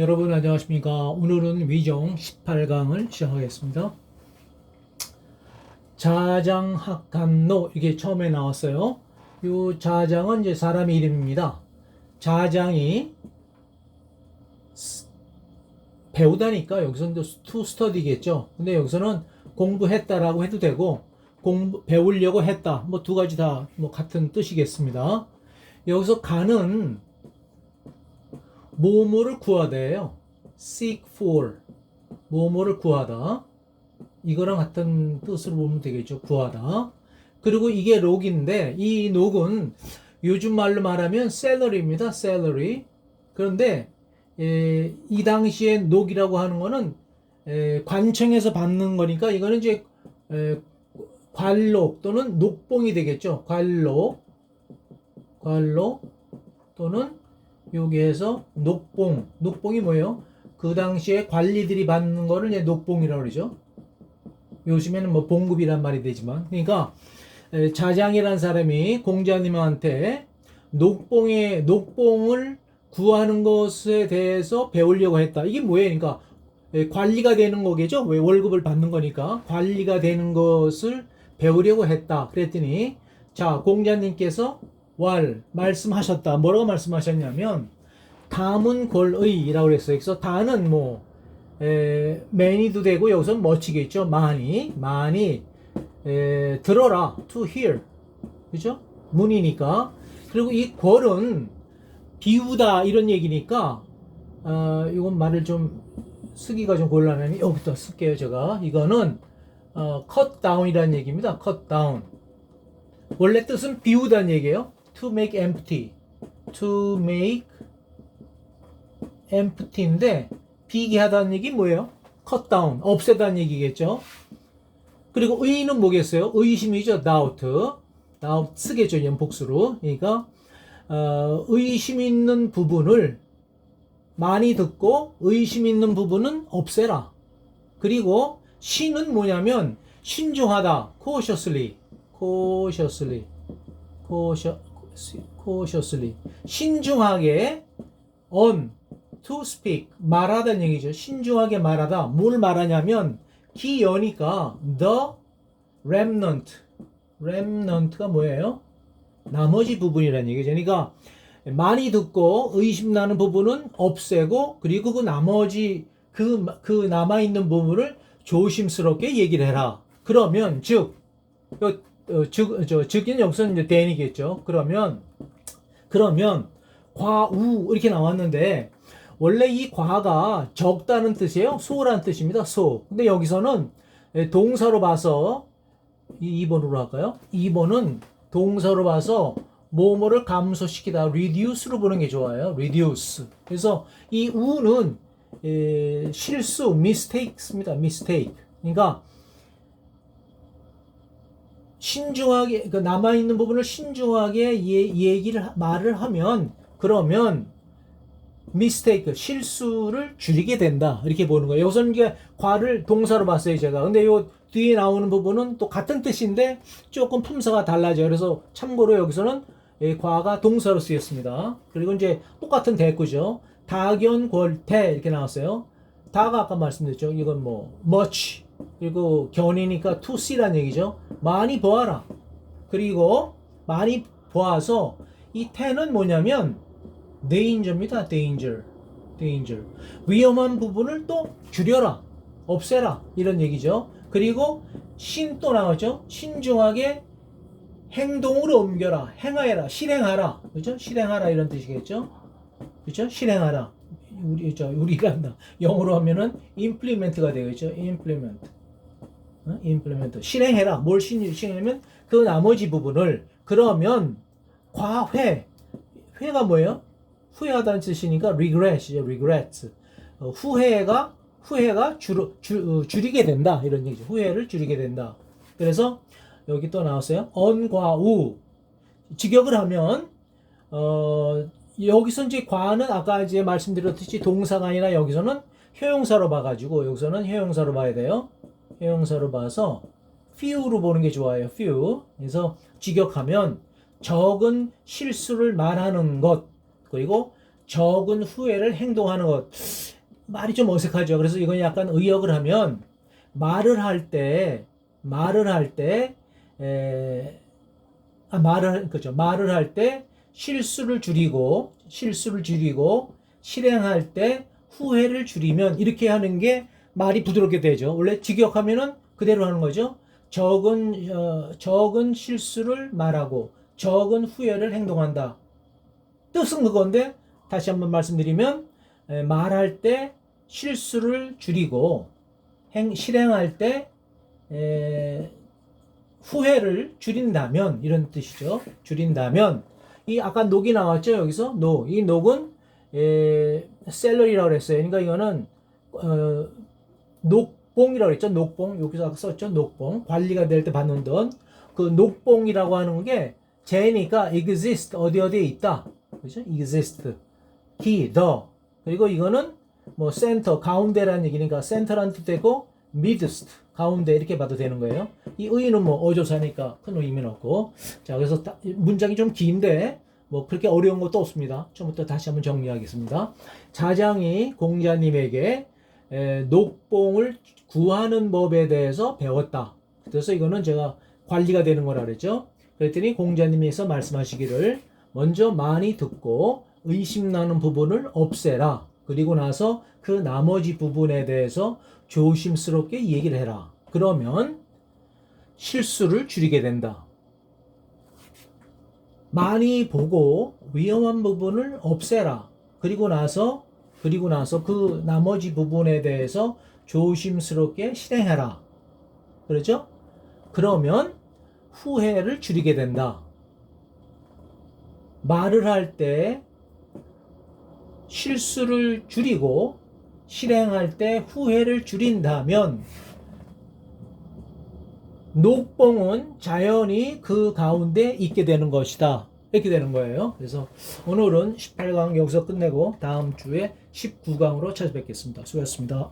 여러분 안녕하십니까. 오늘은 위정 18강을 시작하겠습니다. 자장학간노 이게 처음에 나왔어요. 이 자장은 이제 사람 이름입니다. 자장이 스- 배우다니까 여기서는 투 스터디겠죠. 근데 여기서는 공부했다라고 해도 되고 공부 배우려고 했다. 뭐 두 가지 다 뭐 같은 뜻이겠습니다. 여기서 간은 뭐뭐를 구하다예요. seek for 뭐뭐를 구하다. 이거랑 같은 뜻으로 보면 되겠죠. 구하다. 그리고 이게 록인데 이 녹은 요즘 말로 말하면 salary입니다. salary. 그런데 에, 이 당시에 녹이라고 하는 거는 에, 관청에서 받는 거니까 이거는 이제 에, 관록 또는 녹봉이 되겠죠. 관록, 관록 또는 여기에서 녹봉, 녹봉이 뭐예요? 그 당시에 관리들이 받는 거를 이제 녹봉이라고 그러죠. 요즘에는 뭐 봉급이란 말이 되지만, 그러니까 에, 자장이라는 사람이 공자님한테 녹봉의 녹봉을 구하는 것에 대해서 배우려고 했다. 이게 뭐예요? 그러니까 에, 관리가 되는 거겠죠? 왜 월급을 받는 거니까 관리가 되는 것을 배우려고 했다. 그랬더니 자 공자님께서 왈 말씀하셨다. 뭐라고 말씀하셨냐면 다문골의라고 그랬어요. 그래서 다는 뭐 에, many도 되고 여기서 멋지겠죠. 많이 많이 에, 들어라 to hear 그죠? 문이니까 그리고 이 궐은 비우다 이런 얘기니까 어, 이건 말을 좀 쓰기가 좀 곤란하니 여기다 쓸게요 제가 이거는 어, cut down이라는 얘기입니다. down 원래 뜻은 비우다는 얘기예요. To make empty to make empty인데 비게 하다는 얘기 뭐예요? cut down 없애다는 얘기겠죠. 그리고 의는 뭐겠어요? 의심이죠. doubt doubt 쓰겠죠. 연복수로 그러니까 어, 의심 있는 부분을 많이 듣고 의심 있는 부분은 없애라. 그리고 신은 뭐냐면 신중하다. cautiously, cautiously, cautiously. 신중하게 on to speak 말하다는 얘기죠. 신중하게 말하다. 뭘 말하냐면 기여니까 the remnant, remnant가 뭐예요? 나머지 부분이라는 얘기죠. 그러니까 많이 듣고 의심나는 부분은 없애고 그리고 그 나머지 그, 그 남아있는 부분을 조심스럽게 얘기를 해라. 그러면 즉, 요, 어, 즉, 저, 즉은 여기서는 이제 대이겠죠. 그러면, 그러면 과우 이렇게 나왔는데 원래 이 과가 적다는 뜻이에요. 소라는 뜻입니다. 소. 근데 여기서는 동사로 봐서 이 2번으로 할까요? 2번은 동사로 봐서 뭐뭐를 감소시키다 reduce로 보는 게 좋아요. reduce. 그래서 이 우는 에, 실수 mistakes입니다. mistake. 그러니까 신중하게 그 남아 있는 부분을 신중하게 예, 얘기를 하- 말을 하면 그러면 mistake 실수를 줄이게 된다 이렇게 보는 거예요. 여기서는 이게 과를 동사로 봤어요 제가. 근데 요 뒤에 나오는 부분은 또 같은 뜻인데 조금 품사가 달라져요. 그래서 참고로 여기서는 예, 과가 동사로 쓰였습니다. 그리고 이제 똑같은 대꾸죠. 다견 골태 이렇게 나왔어요. 다가 아까 말씀드렸죠. 이건 뭐 much 그리고 견이니까 see란 얘기죠. 많이 보아라. 그리고 많이 보아서 이 태는 뭐냐면 danger입니다. danger. danger. 위험한 부분을 또 줄여라. 없애라. 이런 얘기죠. 그리고 신 또 나왔죠. 신중하게 행동으로 옮겨라. 행하여라. 실행하라. 그죠? 실행하라 이런 뜻이겠죠? 그죠? 실행하라. 우리 저 우리란다. 영어로 하면은 implement가 되겠죠. implement. 어? implement. 실행해라. 뭘 신- 실행하면 그 나머지 부분을 그러면 과회 회가 뭐예요? 후회하다는 뜻이니까 regret이죠. regret. 어, 후회가 후회가 줄, 줄, 어, 줄이게 된다 이런 얘기죠. 후회를 줄이게 된다. 그래서 여기 또 나왔어요. 언과우 직역을 하면 어 여기서 이제 과는 아까 이제 말씀드렸듯이 동사가 아니라 여기서는 효용사로 봐가지고 여기서는 효용사로 봐야 돼요. 효용사로 봐서 few로 보는 게 좋아요. few. 그래서 직역하면 적은 실수를 말하는 것 그리고 적은 후회를 행동하는 것. 말이 좀 어색하죠. 그래서 이건 약간 의역을 하면 말을 할 때, 말을 할 때, 에, 아, 말을, 그죠. 말을 할 때 실수를 줄이고, 실수를 줄이고, 실행할 때 후회를 줄이면 이렇게 하는 게 말이 부드럽게 되죠. 원래 직역하면은 그대로 하는 거죠. 적은, 어, 적은 실수를 말하고, 적은 후회를 행동한다. 뜻은 그건데, 다시 한번 말씀드리면, 에, 말할 때 실수를 줄이고, 행, 실행할 때, 에, 후회를 줄인다면 이런 뜻이죠. 줄인다면 이 아까 녹이 나왔죠 여기서 녹. 이 녹은 에, 셀러리라고 그랬어요. 그러니까 이거는 어, 녹봉이라고 그랬죠. 녹봉 여기서 썼죠. 녹봉 관리가 될 때 받는 돈. 그 녹봉이라고 하는 게 제니까 exist 어디 어디에 있다. 그죠? exist he the 그리고 이거는 뭐 센터 가운데라는 얘기니까 센터란 뜻 되고 midst 가운데 이렇게 봐도 되는 거예요. 이 의는 뭐 어조사니까 큰 의미는 없고 자 그래서 다- 문장이 좀 긴데 뭐 그렇게 어려운 것도 없습니다. 처음부터 다시 한번 정리하겠습니다. 자장이 공자님에게 에, 녹봉을 구하는 법에 대해서 배웠다. 그래서 이거는 제가 관리가 되는 거라 그랬죠. 그랬더니 공자님께서 말씀하시기를 먼저 많이 듣고 의심나는 부분을 없애라. 그리고 나서 그 나머지 부분에 대해서 조심스럽게 얘기를 해라. 그러면 실수를 줄이게 된다. 많이 보고 위험한 부분을 없애라. 그리고 나서 그리고 나서 그 나머지 부분에 대해서 조심스럽게 실행해라. 그렇죠? 그러면 후회를 줄이게 된다. 말을 할 때 실수를 줄이고 실행할 때 후회를 줄인다면 녹봉은 자연히 그 가운데 있게 되는 것이다. 이렇게 되는 거예요. 그래서 오늘은 18강 여기서 끝내고 다음 주에 19강으로 찾아뵙겠습니다. 수고하셨습니다.